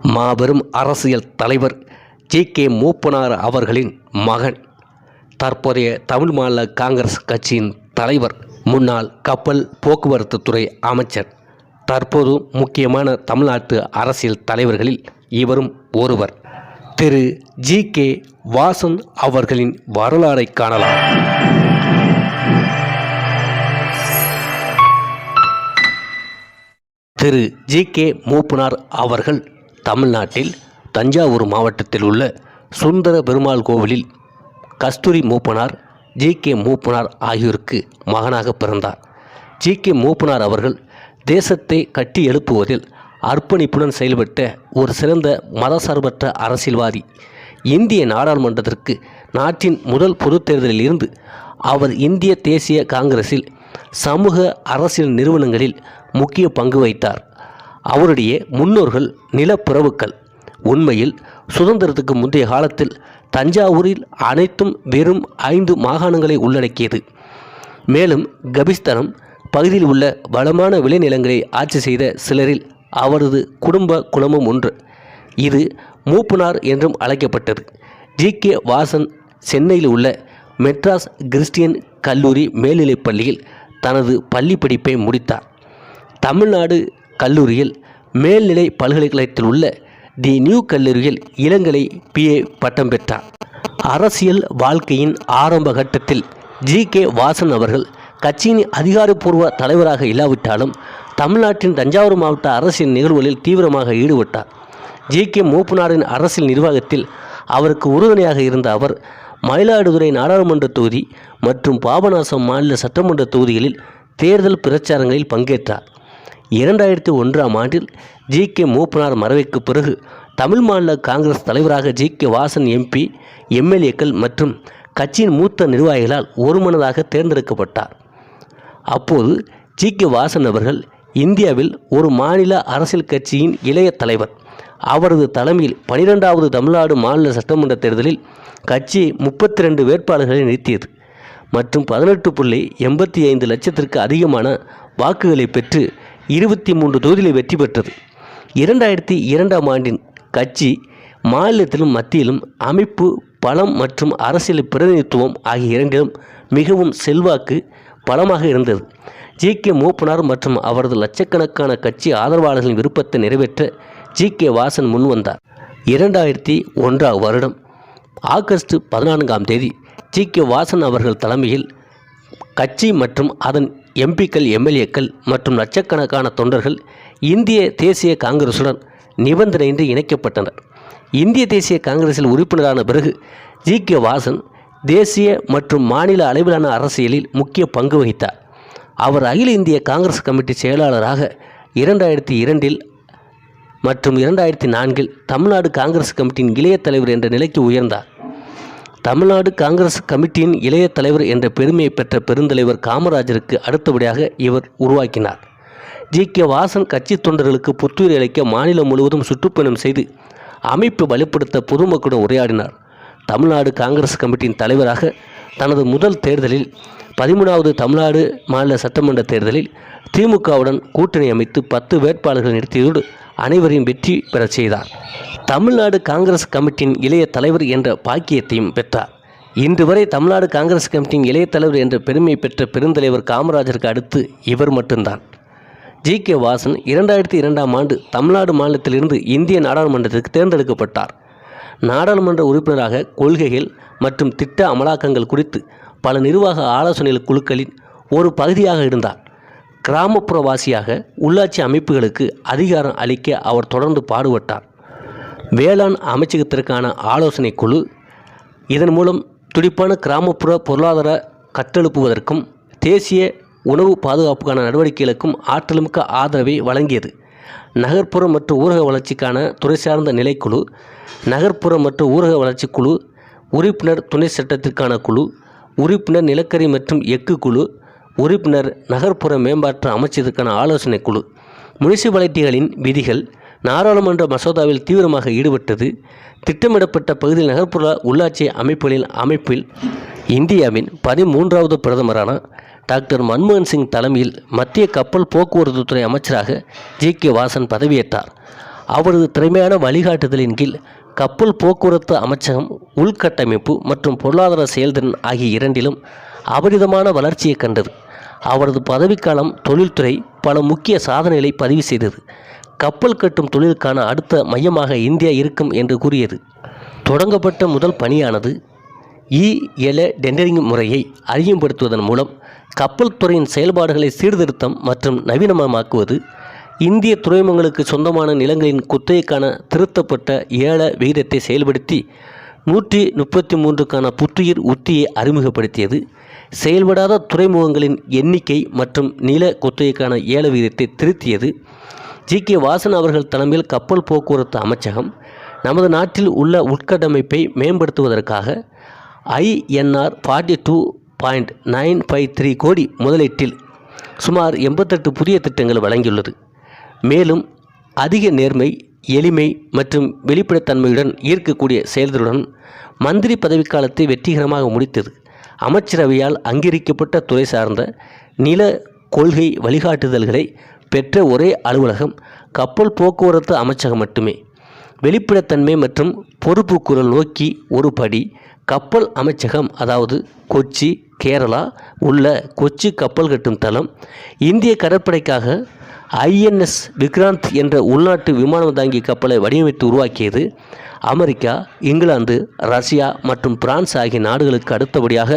மாபெரும் அரசியல் தலைவர் ஜி கே மூப்பனார் அவர்களின் மகன். தற்போதைய தமிழ் மாநில காங்கிரஸ் கட்சியின் தலைவர் முன்னாள் கப்பல் போக்குவரத்து துறை அமைச்சர் தற்போது முக்கியமான தமிழ்நாட்டு அரசியல் தலைவர்களில் இவரும் ஒருவர். திரு. ஜி. கே. வாசன் அவர்களின் வரலாறை காணலாம். திரு. ஜி. கே. மூப்பனார் அவர்கள் தமிழ்நாட்டில் தஞ்சாவூர் மாவட்டத்தில் உள்ள சுந்தர பெருமாள் கோவிலில் கஸ்தூரி மூப்பனார் ஜி கே மூப்பனார் ஆகியோருக்கு மகனாக பிறந்தார். ஜி கே மூப்பனார் அவர்கள் தேசத்தை கட்டி எழுப்புவதில் அர்ப்பணிப்புடன் செயல்பட்ட ஒரு சிறந்த மதசார்பற்ற அரசியல்வாதி. இந்திய நாடாளுமன்றத்திற்கு நாட்டின் முதல் பொதுத் தேர்தலில் இருந்து அவர் இந்திய தேசிய காங்கிரஸில் சமூக அரசியல் நிறுவனங்களில் முக்கிய பங்கு வகித்தார். அவருடைய முன்னோர்கள் நிலப்புறவுக்கள் உண்மையில் சுதந்திரத்துக்கு முந்தைய காலத்தில் தஞ்சாவூரில் அனைத்தும் வெறும் ஐந்து மாகாணங்களை உள்ளடக்கியது. மேலும் கபிஸ்தனம் பகுதியில் உள்ள வளமான விளைநிலங்களை ஆட்சி செய்த சிலரில் அவரது குடும்ப குலமும் ஒன்று. இது மூப்பனார் என்றும் அழைக்கப்பட்டது. ஜி. கே. வாசன் சென்னையில் உள்ள மெட்ராஸ் கிறிஸ்டியன் கல்லூரி மேல்நிலைப் பள்ளியில் தனது பள்ளி படிப்பை முடித்தார். தமிழ்நாடு கல்லூரியில் மேல்நிலை பல்கலைக்கழகத்தில் உள்ள தி நியூ கல்லூரியில் இளங்கலை பிஏ பட்டம் பெற்றார். அரசியல் வாழ்க்கையின் ஆரம்ப கட்டத்தில் ஜி கே வாசன் அவர்கள் கட்சியின் அதிகாரப்பூர்வ தலைவராக இல்லாவிட்டாலும் தமிழ்நாட்டின் தஞ்சாவூர் மாவட்ட அரசியல் நிகழ்வுகளில் தீவிரமாக ஈடுபட்டார். ஜி கே மூப்பனாரின் அரசியல் நிர்வாகத்தில் அவருக்கு உறுதுணையாக இருந்த அவர் மயிலாடுதுறை நாடாளுமன்ற தொகுதி மற்றும் பாபநாசம் மாநில சட்டமன்ற தொகுதிகளில் தேர்தல் பிரச்சாரங்களில் பங்கேற்றார். இரண்டாயிரத்தி ஒன்றாம் ஆண்டில் ஜி கே மூப்பனார் மறைவுக்கு பிறகு தமிழ் மாநில காங்கிரஸ் தலைவராக ஜி கே வாசன் எம்பி எம்எல்ஏக்கள் மற்றும் கட்சியின் மூத்த நிர்வாகிகளால் ஒருமனதாக தேர்ந்தெடுக்கப்பட்டார். அப்போது ஜி கே வாசன் அவர்கள் இந்தியாவில் ஒரு மாநில அரசியல் கட்சியின் இளைய தலைவர். அவரது தலைமையில் பனிரெண்டாவது தமிழ்நாடு மாநில சட்டமன்ற தேர்தலில் கட்சி முப்பத்தி ரெண்டு வேட்பாளர்களை நிறுத்தியது மற்றும் பதினெட்டு புள்ளி எண்பத்தி ஐந்து லட்சத்திற்கு அதிகமான வாக்குகளை பெற்று இருபத்தி மூன்று தொகுதிகளை வெற்றி பெற்றது. இரண்டாயிரத்தி இரண்டாம் ஆண்டின் கட்சி மாநிலத்திலும் மத்தியிலும் அமைப்பு பலம் மற்றும் அரசியல் பிரதிநிதித்துவம் ஆகிய இரண்டிலும் மிகவும் செல்வாக்கு பலமாக இருந்தது. ஜி. கே. மூப்பனார் மற்றும் அவரது லட்சக்கணக்கான கட்சி ஆதரவாளர்களின் விருப்பத்தை நிறைவேற்ற ஜி. கே. வாசன் முன்வந்தார் இரண்டாயிரத்தி ஒன்றாம் வருடம் ஆகஸ்ட் பதினான்காம் தேதி ஜி. கே. வாசன் அவர்கள் தலைமையில் கட்சி மற்றும் அதன் எம்பிக்கள் எம்எல்ஏக்கள் மற்றும் லட்சக்கணக்கான தொண்டர்கள் இந்திய தேசிய காங்கிரசுடன் நிபந்தனையின்றி இணைக்கப்பட்டனர். இந்திய தேசிய காங்கிரஸில் உறுப்பினரான பிறகு ஜி. கே. வாசன் தேசிய மற்றும் மாநில அளவிலான அரசியலில் முக்கிய பங்கு வகித்தார். அவர் அகில இந்திய காங்கிரஸ் கமிட்டி செயலாளராக இரண்டாயிரத்தி இரண்டில் மற்றும் இரண்டாயிரத்தி நான்கில் தமிழ்நாடு காங்கிரஸ் கமிட்டியின் இளைய தலைவர் என்ற நிலைக்கு உயர்ந்தார். தமிழ்நாடு காங்கிரஸ் கமிட்டியின் இளைய தலைவர் என்ற பெருமையை பெற்ற பெருந்தலைவர் காமராஜருக்கு அடுத்தபடியாக இவர் உருவாக்கினார். ஜி. கே. வாசன் கட்சி தொண்டர்களுக்கு புத்துயிர் அளிக்க மாநிலம் முழுவதும் சுற்றுப்பயணம் செய்து அமைப்பு வலுப்படுத்த பொதுமக்களுடன் உரையாடினார். தமிழ்நாடு காங்கிரஸ் கமிட்டியின் தலைவராக தனது முதல் தேர்தலில் பதிமூணாவது தமிழ்நாடு மாநில சட்டமன்ற தேர்தலில் திமுகவுடன் கூட்டணி அமைத்து பத்து வேட்பாளர்கள் நிறுத்தியதோடு அனைவரையும் வெற்றி பெறச் செய்தார். தமிழ்நாடு காங்கிரஸ் கமிட்டியின் இளைய தலைவர் என்ற பாக்கியத்தையும் பெற்றார். இன்று வரை தமிழ்நாடு காங்கிரஸ் கமிட்டியின் இளைய தலைவர் என்ற பெருமை பெற்ற பெருந்தலைவர் காமராஜருக்கு அடுத்து இவர் மட்டும்தான். ஜி. கே. வாசன் இரண்டாயிரத்தி இரண்டாம் ஆண்டு தமிழ்நாடு மாநிலத்திலிருந்து இந்திய நாடாளுமன்றத்திற்கு தேர்ந்தெடுக்கப்பட்டார். நாடாளுமன்ற உறுப்பினராக கொள்கைகள் மற்றும் திட்ட அமலாக்கங்கள் குறித்து பல நிர்வாக ஆலோசனைகள் குழுக்களின் ஒரு பகுதியாக இருந்தார். கிராமப்புறவாசியாக உள்ளாட்சி அமைப்புகளுக்கு அதிகாரம் அளிக்க அவர் தொடர்ந்து பாடுபட்டார். வேளாண் அமைச்சகத்திற்கான ஆலோசனை குழு இதன் மூலம் துடிப்பான கிராமப்புற பொருளாதார கட்டெழுப்புவதற்கும் தேசிய உணவு பாதுகாப்புக்கான நடவடிக்கைகளுக்கும் ஆற்றலுமிக்க ஆதரவை வழங்கியது. நகர்ப்புற மற்றும் ஊரக வளர்ச்சிக்கான துறை சார்ந்த நிலைக்குழு நகர்ப்புற மற்றும் ஊரக வளர்ச்சி குழு உறுப்பினர் துணை சட்டத்திற்கான குழு உறுப்பினர் நிலக்கரி மற்றும் எஃகு குழு உறுப்பினர் நகர்ப்புற மேம்பாட்டு அமைச்சதற்கான ஆலோசனை குழு. முனிசிபாலிட்டிகளின் விதிகள் நாடாளுமன்ற மசோதாவில் தீவிரமாக ஈடுபட்டது. திட்டமிடப்பட்ட பகுதியில் நகர்ப்புற உள்ளாட்சி அமைப்புகளின் அமைப்பில் இந்தியாவின் பதிமூன்றாவது பிரதமரான டாக்டர் மன்மோகன் சிங் தலைமையில் மத்திய கப்பல் போக்குவரத்து துறை அமைச்சராக ஜி. கே. வாசன் பதவியேற்றார். அவரது திறமையான வழிகாட்டுதலின் கீழ் கப்பல் போக்குவரத்து அமைச்சகம் உள்கட்டமைப்பு மற்றும் பொருளாதார செயல்திறன் ஆகிய இரண்டிலும் அபரிதமான வளர்ச்சியை கண்டது. அவரது பதவிக்காலம் தொழில்துறை பல முக்கிய சாதனைகளை பதிவு செய்தது. கப்பல் கட்டும் தொழிலுக்கான அடுத்த மையமாக இந்தியா இருக்கும் என்று கூறியது. தொடங்கப்பட்ட முதல் பணியானது இ. எல. டெண்டரிங் முறையை அறிமுகப்படுத்துவதன் மூலம் கப்பல் துறையின் செயல்பாடுகளை சீர்திருத்தம் மற்றும் நவீனமயமாக்குவது இந்திய துறைமுகங்களுக்கு சொந்தமான நிலங்களின் குத்தகைக்கான திருத்தப்பட்ட ஏல விகிதத்தை செயல்படுத்தி நூற்றி முப்பத்தி மூன்றுக்கான புத்துயிர் உத்தியை அறிமுகப்படுத்தியது. செயல்படாத துறைமுகங்களின் எண்ணிக்கை மற்றும் நில குத்தகைக்கான ஏல விகிதத்தை திருத்தியது. ஜி கே வாசன் அவர்கள் தலைமையில் கப்பல் போக்குவரத்து அமைச்சகம் நமது நாட்டில் உள்ள உட்கட்டமைப்பை மேம்படுத்துவதற்காக INR forty two point nine five three crore முதலீட்டில் சுமார் எண்பத்தெட்டு புதிய திட்டங்கள் வழங்கியுள்ளது. மேலும் அதிக நேர்மை எளிமை மற்றும் வெளிப்படைத்தன்மையுடன் ஈர்க்கக்கூடிய செயல்களுடன் மந்திரி பதவிக்காலத்தை வெற்றிகரமாக முடித்தது. அமைச்சரவையால் அங்கீகரிக்கப்பட்ட துறை சார்ந்த நில கொள்கை வழிகாட்டுதல்களை பெற்ற ஒரே அலுவலகம் கப்பல் போக்குவரத்து அமைச்சகம் மட்டுமே. வெளிப்படைத்தன்மை மற்றும் பொறுப்புக்குரல் நோக்கி ஒரு படி கப்பல் அமைச்சகம் அதாவது கொச்சி கேரளா உள்ள கொச்சி கப்பல் கட்டும் தளம் இந்திய கடற்படைக்காக ஐஎன்எஸ் விக்ராந்த் என்ற உள்நாட்டு விமானம் தாங்கிய கப்பலை வடிவமைத்து உருவாக்கியது அமெரிக்கா இங்கிலாந்து ரஷ்யா மற்றும் பிரான்ஸ் ஆகிய நாடுகளுக்கு அடுத்தபடியாக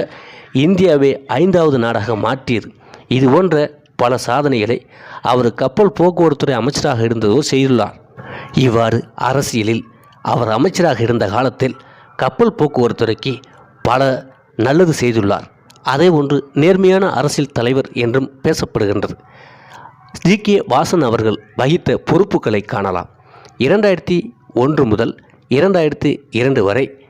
இந்தியாவை ஐந்தாவது நாடாக மாற்றியது. இது போன்ற பல சாதனைகளை அவர் கப்பல் போக்குவரத்துறை அமைச்சராக இருந்ததோ செய்துள்ளார். இவ்வாறு அரசியலில் அவர் அமைச்சராக இருந்த காலத்தில் கப்பல் போக்குவரத்துறைக்கு பல நல்லது செய்துள்ளார். அதே ஒன்று நேர்மையான அரசியல் தலைவர் என்றும் பேசப்படுகின்றது. ஜி. கே. வாசன் அவர்கள் வகித்த பொறுப்புகளை காணலாம். இரண்டாயிரத்தி ஒன்று முதல் இரண்டாயிரத்தி இரண்டு வரை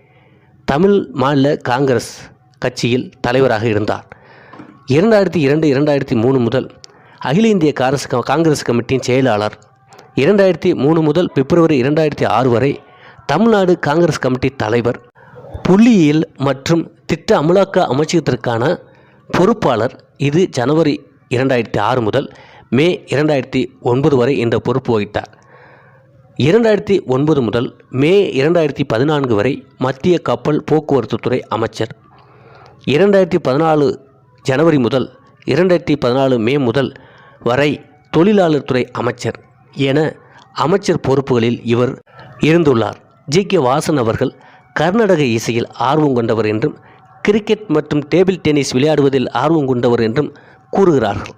தமிழ் மாநில காங்கிரஸ் கட்சியில் தலைவராக இருந்தார். இரண்டாயிரத்தி இரண்டு இரண்டாயிரத்தி மூணு முதல் அகில இந்திய காரஸ் காங்கிரஸ் கமிட்டியின் செயலாளர். இரண்டாயிரத்தி மூணு முதல் பிப்ரவரி இரண்டாயிரத்தி ஆறு வரை தமிழ்நாடு காங்கிரஸ் கமிட்டி தலைவர். புள்ளியியல் மற்றும் திட்ட அமலாக்க அமைச்சகத்திற்கான பொறுப்பாளர். இது ஜனவரி இரண்டாயிரத்தி ஆறு முதல் மே இரண்டாயிரத்தி ஒன்பது வரை இந்த பொறுப்பு வகித்தார். இரண்டாயிரத்தி ஒன்பது முதல் மே இரண்டாயிரத்தி பதினான்கு வரை மத்திய கப்பல் போக்குவரத்து துறை அமைச்சர். இரண்டாயிரத்தி பதினாலு ஜனவரி முதல் இரண்டாயிரத்தி பதினாலு மே முதல் வரை தொழிலாளர் துறை அமைச்சர் என அமைச்சர் பொறுப்புகளில் இவர் இருந்துள்ளார். ஜி. கே. வாசன் அவர்கள் கர்நாடக இசையில் ஆர்வம் கொண்டவர் என்றும் கிரிக்கெட் மற்றும் டேபிள் டென்னிஸ் விளையாடுவதில் ஆர்வம் கொண்டவர் என்றும் கூறுகிறார்கள்.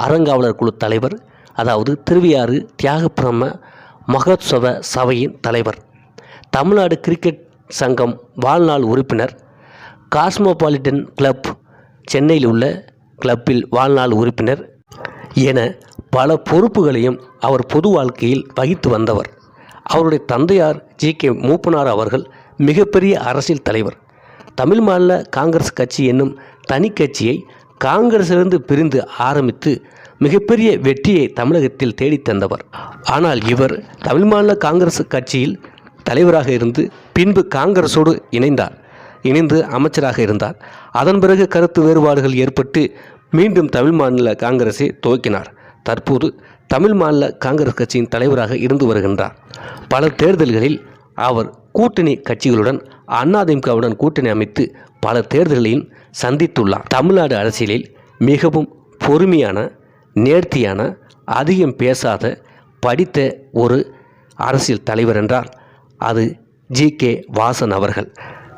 அறங்காவலர் குழு தலைவர் அதாவது திருவியாறு தியாகப்பிரம மகோத்சவ சபையின் தலைவர் தமிழ்நாடு கிரிக்கெட் சங்கம் வாழ்நாள் உறுப்பினர் காஸ்மோபாலிட்டன் கிளப் சென்னையில் உள்ள கிளப்பில் வாழ்நாள் உறுப்பினர் என பல பொறுப்புகளையும் அவர் பொது வாழ்க்கையில் வகித்து வந்தவர். அவருடைய தந்தையார் ஜி. கே. மூப்பனார் அவர்கள் மிகப்பெரிய அரசியல் தலைவர். தமிழ் மாநில காங்கிரஸ் கட்சி என்னும் தனி கட்சியை காங்கிரசிலிருந்து பிரிந்து ஆரம்பித்து மிகப்பெரிய வெற்றியை தமிழகத்தில் தேடித்தந்தவர் ஆனால் இவர் தமிழ் மாநில காங்கிரஸ் கட்சியில் தலைவராக இருந்து பின்பு காங்கிரஸோடு இணைந்தார். இணைந்து அமைச்சராக இருந்தார். அதன் பிறகு கருத்து வேறுபாடுகள் ஏற்பட்டு மீண்டும் தமிழ் மாநில காங்கிரஸை துவக்கினார். தற்போது தமிழ் மாநில காங்கிரஸ் கட்சியின் தலைவராக இருந்து வருகின்றார். பல தேர்தல்களில் அவர் கூட்டணி கட்சிகளுடன் அதிமுகவுடன் கூட்டணி அமைத்து பல தேர்தல்களையும் சந்தித்துள்ளார். தமிழ்நாடு அரசியலில் மிகவும் பொறுமையான நேர்த்தியான அதிகம் பேசாத படித்த ஒரு அரசியல் தலைவர் என்றால் அது ஜி கே வாசன் அவர்கள்.